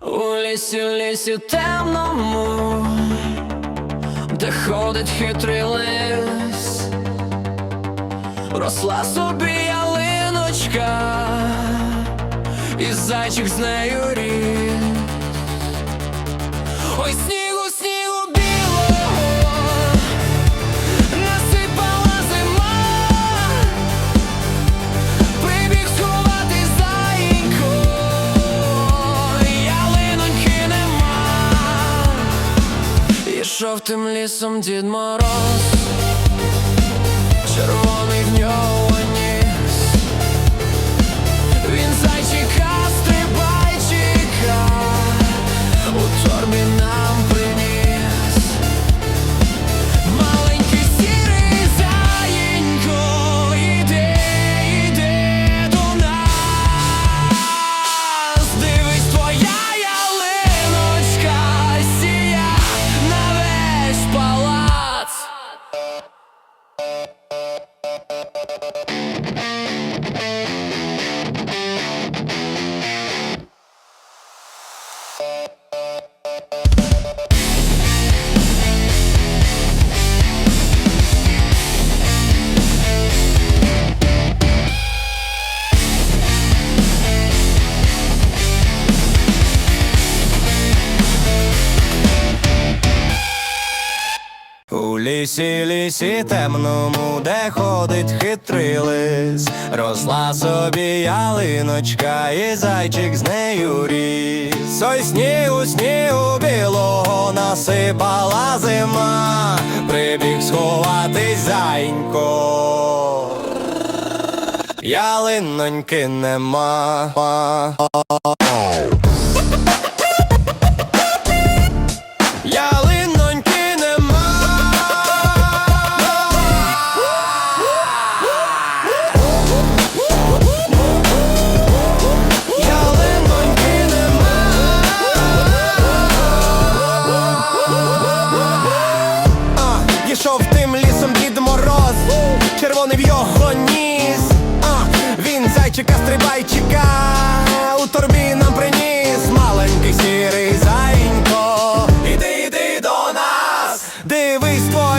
У лісі, лісі темному, де ходить хитрий лис, росла собі ялиночка, і зайчик з нею ріс. Ой, снігу, Ішов тим лісом Дід Мороз, червоний в нього У лісі, лісі темному, де ходить хитрий лис, росла собі ялиночка, і зайчик з нею ріс. Ой, снігу, снігу білого насипала зима, прибіг сховатись зайнько. Ялиноньки нема. червоний в його ніс. А, Він зайчика стрибайчика у торбі нам приніс. Маленький сірий зайнько. Іди, іди до нас, дивись твоє